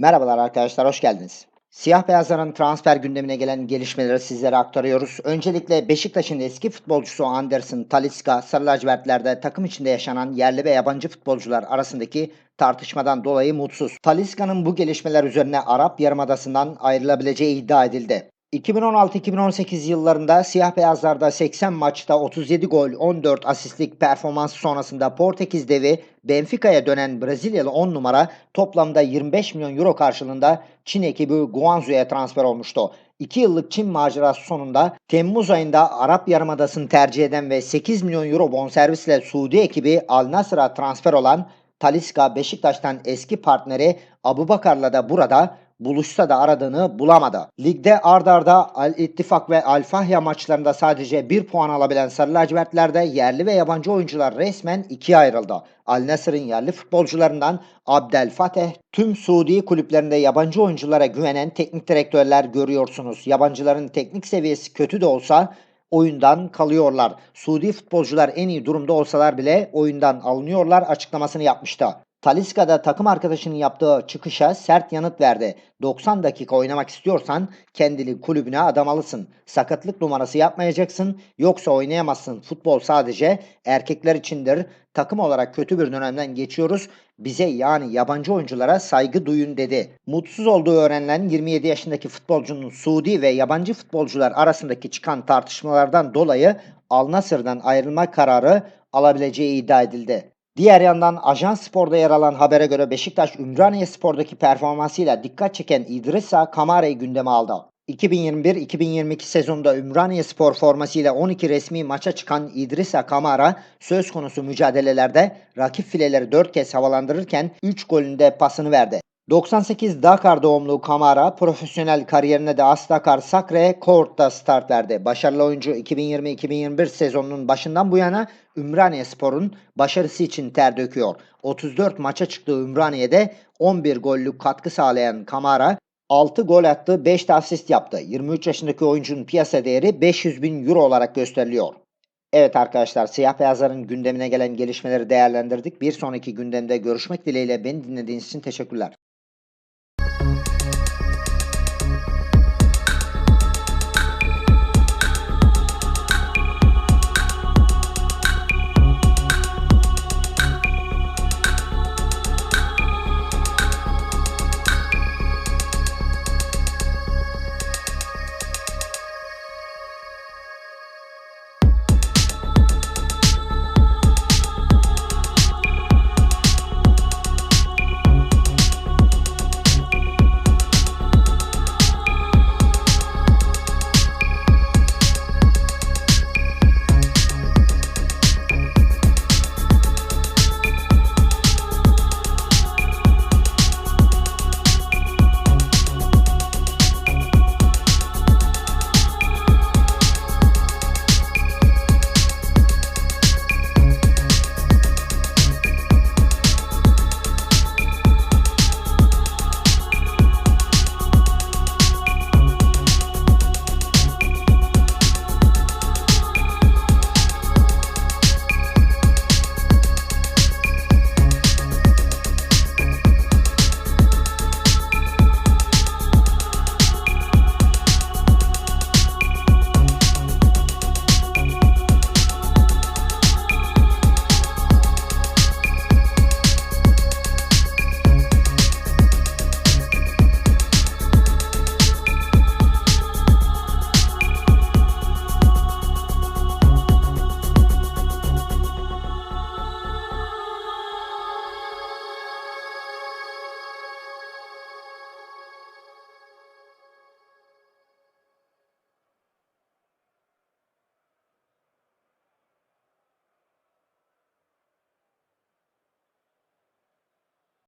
Merhabalar arkadaşlar, hoş geldiniz. Siyah beyazların transfer gündemine gelen gelişmeleri sizlere aktarıyoruz. Öncelikle Beşiktaş'ın eski futbolcusu Anderson Talisca, Sarı lacivertlerde takım içinde yaşanan yerli ve yabancı futbolcular arasındaki tartışmadan dolayı mutsuz. Talisca'nın bu gelişmeler üzerine Arap Yarımadası'ndan ayrılabileceği iddia edildi. 2016-2018 yıllarında siyah beyazlarda 80 maçta 37 gol 14 asistlik performans sonrasında Portekiz devi Benfica'ya dönen Brezilyalı 10 numara toplamda 25 milyon euro karşılığında Çin ekibi Guangzhou'ya transfer olmuştu. 2 yıllık Çin macerası sonunda Temmuz ayında Arap Yarımadası'nı tercih eden ve 8 milyon euro bonservisle Suudi ekibi Al Nassr'a transfer olan Talisca Beşiktaş'tan eski partneri Abubakar'la da burada buluşsa da aradığını bulamadı. Ligde ard arda Al İttifak ve Al maçlarında sadece 1 puan alabilen Sarı lacivertlerde yerli ve yabancı oyuncular resmen ikiye ayrıldı. Al Nassr'ın yerli futbolcularından Abdel Fateh, tüm Suudi kulüplerinde yabancı oyunculara güvenen teknik direktörler görüyorsunuz. Yabancıların teknik seviyesi kötü de olsa oyundan kalıyorlar. Suudi futbolcular en iyi durumda olsalar bile oyundan alınıyorlar açıklamasını yapmıştı. Talisca'da takım arkadaşının yaptığı çıkışa sert yanıt verdi. 90 dakika oynamak istiyorsan kendini kulübüne adamalısın. Sakatlık numarası yapmayacaksın yoksa oynayamazsın. Futbol sadece erkekler içindir. Takım olarak kötü bir dönemden geçiyoruz. Bize yani yabancı oyunculara saygı duyun dedi. Mutsuz olduğu öğrenilen 27 yaşındaki futbolcunun Suudi ve yabancı futbolcular arasındaki çıkan tartışmalardan dolayı Al Nassr'dan ayrılma kararı alabileceği iddia edildi. Diğer yandan Ajans Spor'da yer alan habere göre Beşiktaş Ümraniye Spor'daki performansıyla dikkat çeken İdrissa Kamara'yı gündeme aldı. 2021-2022 sezonunda Ümraniye Spor formasıyla 12 resmi maça çıkan İdrissa Kamara söz konusu mücadelelerde rakip fileleri 4 kez havalandırırken 3 golünde pasını verdi. 98 Dakar doğumlu Kamara profesyonel kariyerine de Astakar Sakre Court'ta start verdi. Başarılı oyuncu 2020-2021 sezonunun başından bu yana Ümraniye Spor'un başarısı için ter döküyor. 34 maça çıktığı Ümraniye'de 11 gollük katkı sağlayan Kamara 6 gol attı, 5 de asist yaptı. 23 yaşındaki oyuncunun piyasa değeri 500 bin euro olarak gösteriliyor. Evet arkadaşlar siyah beyazların gündemine gelen gelişmeleri değerlendirdik. Bir sonraki gündemde görüşmek dileğiyle beni dinlediğiniz için teşekkürler.